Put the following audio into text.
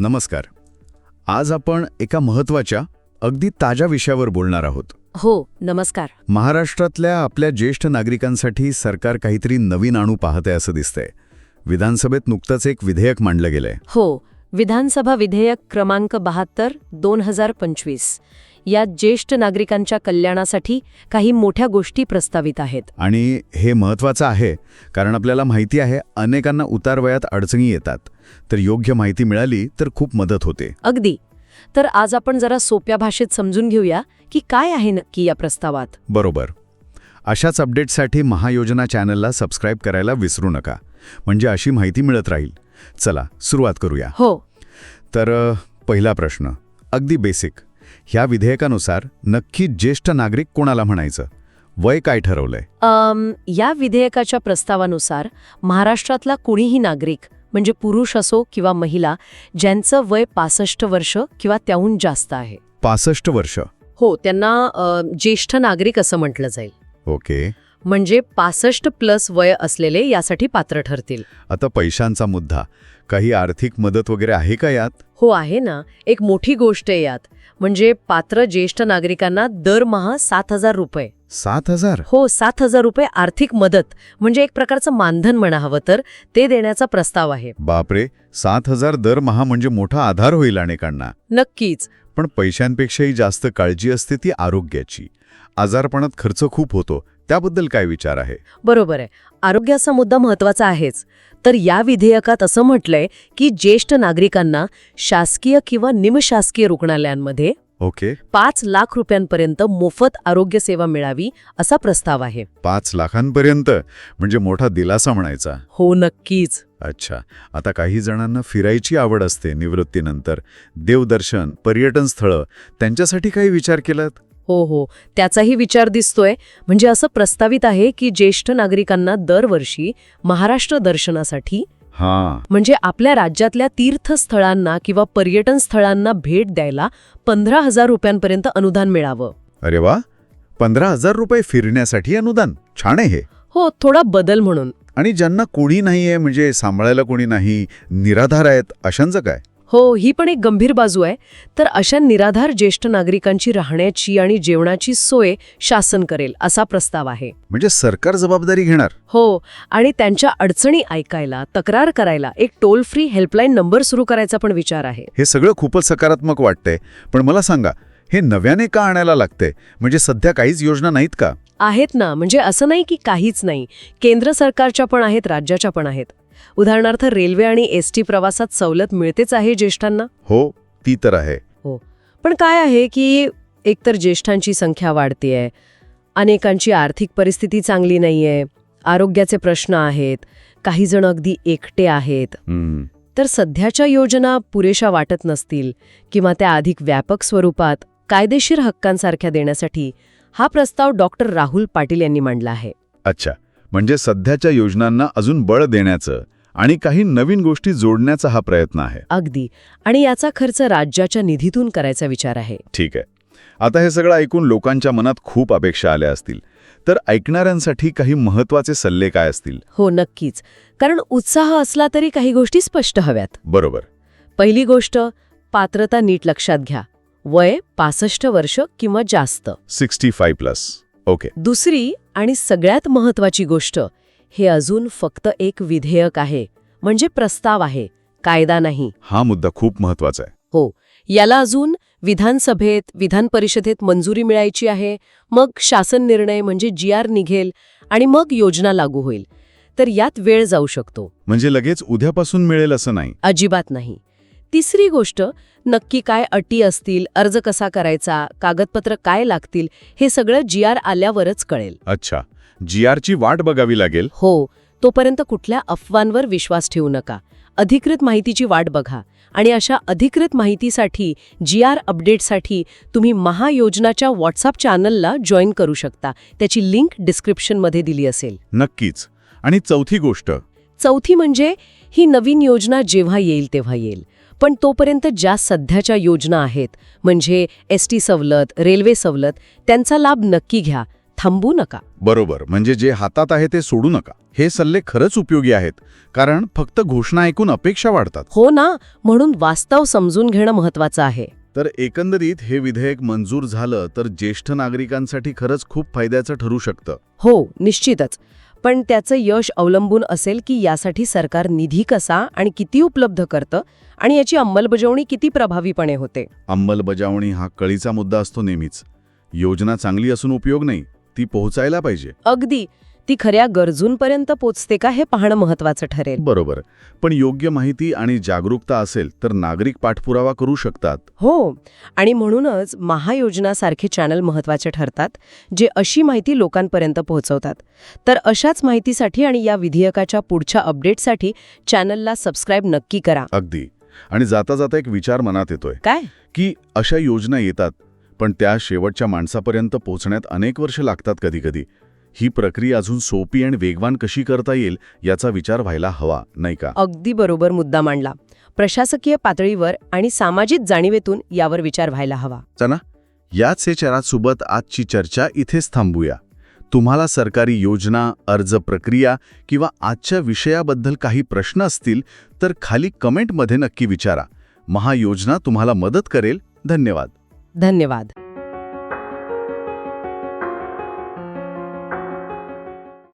नमस्कार. आज आपण एका महत्त्वाच्या अगदी ताज्या विषयावर बोलणार आहोत. हो नमस्कार. महाराष्ट्रातल्या आपल्या ज्येष्ठ नागरिकांसाठी सरकार काहीतरी नवीन आणू पाहते असं दिसतंय. विधानसभेत नुकतंच एक विधेयक मांडलं गेलंय. हो विधानसभा विधेयक क्रमांक बहात्तर दोन हजार पंचवीस. यात ज्येष्ठ नागरिकांच्या कल्याणासाठी काही मोठ्या गोष्टी प्रस्तावित आहेत. आणि हे महत्वाचं आहे कारण आपल्याला माहिती आहे अनेकांना उतारवयात अडचणी येतात. तर योग्य माहिती मिळाली तर खूप मदत होते. अगदी. तर आज आपण जरा सोप्या भाषेत समजून घेऊया की काय आहे नक्की या प्रस्तावात. बरोबर. अशाच अपडेट्ससाठी महायोजना चॅनलला सबस्क्राईब करायला विसरू नका. म्हणजे अशी माहिती मिळत राहील. चला सुरुवात करूया. हो. तर पहिला प्रश्न. अगदी बेसिक ह्या विधेयकानुसार नक्की ज्येष्ठ नागरिक कोणाला म्हणायचं? वय काय ठरवलंय? या विधेयकाच्या प्रस्तावानुसार महाराष्ट्रातला कुणीही नागरिक म्हणजे पुरुष असो किंवा महिला ज्यांचं वय पासष्ट वर्ष किंवा त्याहून जास्त आहे. पासष्ट वर्ष? हो त्यांना ज्येष्ठ नागरिक असं म्हटलं जाईल. ओके. म्हणजे पासष्ट प्लस वय असलेले यासाठी पात्र ठरतील. आता पैशांचा मुद्दा. काही आर्थिक मदत वगैरे आहे का यात? हो आहे ना. एक मोठी गोष्ट आहे यात. म्हणजे पात्र ज्येष्ठ नागरिकांना दरमहा सात हजार रुपये. सात हजार? हो सात हजार रुपये आर्थिक मदत. म्हणजे एक प्रकारचं मानधन म्हणा हवं तर ते देण्याचा प्रस्ताव आहे. बापरे सात हजार दरमहा म्हणजे मोठा आधार होईल अनेकांना. नक्कीच. पण पैशांपेक्षाही जास्त काळजी असते ती आरोग्याची. आजारपणात खर्च खूप होतो. त्याबद्दल काय विचार आहे? बरोबर आहे. आरोग्याचा मुद्दा महत्त्वाचा आहेच. तर या विधेयकात असं म्हटलंय की ज्येष्ठ नागरिकांना शासकीय किंवा निमशासकीय रुग्णालयांमध्ये ओके. पाच लाख रुपयांपर्यंत मोफत आरोग्य सेवा मिळावी असा प्रस्ताव आहे. पाच लाखांपर्यंत? म्हणजे मोठा दिलासा म्हणायचा. हो नक्कीच. अच्छा. आता काही जणांना फिरायची आवड असते निवृत्तीनंतर. देवदर्शन पर्यटन स्थळं. त्यांच्यासाठी काही विचार केलात? हो हो. त्याचाही विचार दिसतोय. म्हणजे असं प्रस्तावित आहे की ज्येष्ठ नागरिकांना दरवर्षी महाराष्ट्र दर्शनासाठी हां. म्हणजे आपल्या राज्यातल्या तीर्थस्थळांना किंवा पर्यटन स्थळांना भेट द्यायला पंधरा हजार रुपयांपर्यंत अनुदान मिळावं. अरे वा. पंधरा हजार रुपये फिरण्यासाठी अनुदान. छान आहे हे. हो थोडा बदल म्हणून. आणि ज्यांना कोणी नाहीये म्हणजे सांभाळायला कोणी नाही निराधार आहेत अशांचं काय? हो ही पण एक गंभीर बाजू आहे. तर अशा निराधार ज्येष्ठ नागरिकांची राहण्याची आणि जेवणाची सोय शासन करेल असा प्रस्ताव आहे. म्हणजे सरकार जबाबदारी घेणार? हो आणि त्यांच्या अडचणी ऐकायला तक्रार करायला एक टोल फ्री हेल्पलाईन नंबर सुरू करायचा पण विचार आहे. हे सगळं खूपच सकारात्मक वाटतंय. पण मला सांगा हे नव्याने का आणायला लागतंय? म्हणजे सध्या काहीच योजना नाहीत का? आहेत ना म्हणजे असं नाही की काहीच नाही. केंद्र सरकारच्या पण आहेत राज्याच्या पण आहेत. उदाहरणार्थ रेल्वे आणि एस टी प्रवासात सवलत मिळतेच आहे ज्येष्ठांना? हो ती तर आहे. पण काय आहे की एकतर ज्येष्ठांची संख्या वाढतीये अनेकांची आर्थिक परिस्थिती चांगली नाहीये आरोग्याचे प्रश्न आहेत काही जण अगदी एकटे आहेत. हम्म. तर सध्याच्या योजना पुरेशा वाटत नसतील किंवा त्या अधिक व्यापक स्वरूपात कायदेशीर हक्कांसारख्या देण्यासाठी हा प्रस्ताव डॉक्टर राहुल पाटील यांनी मांडला आहे. अच्छा. म्हणजे सध्याच्या योजनांना अजून बळ देण्याचं आणि काही नवीन गोष्टी जोडण्याचा हा प्रयत्न आहे. अगदी. आणि याचा खर्च राज्याच्या निधीतून करायचा विचार आहे. ठीक आहे. आता हे सगळं ऐकून लोकांच्या मनात खूप अपेक्षा आल्या असतील. तर ऐकणाऱ्यांसाठी काही महत्त्वाचे सल्ले काय असतील? हो नक्कीच. कारण उत्साह असला तरी काही गोष्टी स्पष्ट हव्यात. बरोबर. पहिली गोष्ट पात्रता नीट लक्षात घ्या. वय पासष्ट वर्ष किंवा जास्त. Sixty five plus. ओके. दुसरी आणि सगळ्यात महत्वाची गोष्ट हे अजून फक्त एक विधेयक आहे म्हणजे प्रस्ताव आहे कायदा नाही. हा मुद्दा खूप महत्त्वाचा आहे. हो याला अजून विधानसभेत विधान परिषदेत मंजुरी मिळायची आहे मग शासन निर्णय म्हणजे जी आर निघेल आणि मग योजना लागू होईल. तर यात वेळ जाऊ शकतो. म्हणजे लगेच उद्यापासून मिळेल असं नाही. अजिबात नाही. तिसरी गोष्ट नक्की काय अटी असतील अर्ज कसा करायचा कागदपत्र काय लागतील हे सगळं जी आर आल्यावरच कळेल. अच्छा. जी आरची वाट बघावी लागेल? हो. तोपर्यंत कुठल्या अफवांवर विश्वास ठेवू नका. अधिकृत माहितीची वाट बघा. आणि अशा अधिकृत माहितीसाठी जी आर अपडेटसाठी तुम्ही महायोजनाच्या व्हॉट्सअप चॅनलला जॉईन करू शकता. त्याची लिंक डिस्क्रिप्शनमध्ये दिली असेल. नक्कीच. आणि चौथी गोष्ट. चौथी म्हणजे ही नवीन योजना जेव्हा येईल तेव्हा येईल. पण तोपर्यंत ज्या सध्याच्या योजना आहेत म्हणजे एस टी सवलत रेल्वे सवलत त्यांचा लाभ नक्की घ्या. थांबू नका. बरोबर. म्हणजे जे हातात आहे ते सोडू नका. हे सल्ले खरंच उपयोगी आहेत. कारण फक्त घोषणा ऐकून अपेक्षा वाढतात. हो ना. म्हणून वास्तव समजून घेणं महत्वाचं आहे. तर एकंदरीत हे विधेयक मंजूर झालं तर ज्येष्ठ नागरिकांसाठी खरंच खूप फायद्याचं ठरू शकतं. हो निश्चितच. पण त्याचं यश अवलंबून असेल की यासाठी सरकार निधी कसा आणि किती उपलब्ध करतं आणि याची अंमलबजावणी किती प्रभावीपणे होते? अंमलबजावणी हा कळीचा मुद्दा असतो नेहमीच. योजना चांगली असून उपयोग नाही ती पोहोचायला पाहिजे. अगदी. ती खऱ्या गरजूंपर्यंत पोचते का हे पाहणं महत्वाचं ठरेल. बरोबर. पण योग्य माहिती आणि जागरूकता असेल तर नागरिक पाठपुरावा करू शकतात. हो. आणि म्हणूनच महायोजनासारखे चॅनल महत्त्वाचे ठरतात जे अशी माहिती लोकांपर्यंत पोहोचवतात. तर अशाच माहितीसाठी आणि या विधेयकाच्या पुढच्या अपडेटसाठी चॅनलला सबस्क्राईब नक्की करा. अगदी. आणि जाता जाता एक विचार मनात येतोय. काय? की अशा योजना येतात पण त्या शेवटच्या माणसापर्यंत पोहोचण्यात अनेक वर्ष लागतात कधीकधी. ही प्रक्रिया अजून सोपी आणि वेगवान कशी करता येईल याचा विचार व्हायला हवा नाही का? अगदी बरोबर मुद्दा मांडला. प्रशासकीय पातळीवर आणि सामाजिक जाणीवेतून यावर विचार व्हायला हवा. चला याच चरासोबत आजची चर्चा इथेच थांबूया. तुम्हाला सरकारी योजना अर्ज प्रक्रिया किंवा आजच्या विषयाबद्दल काही प्रश्न असतील तर खाली कमेंटमध्ये नक्की विचारा. महायोजना तुम्हाला मदत करेल. धन्यवाद. धन्यवाद.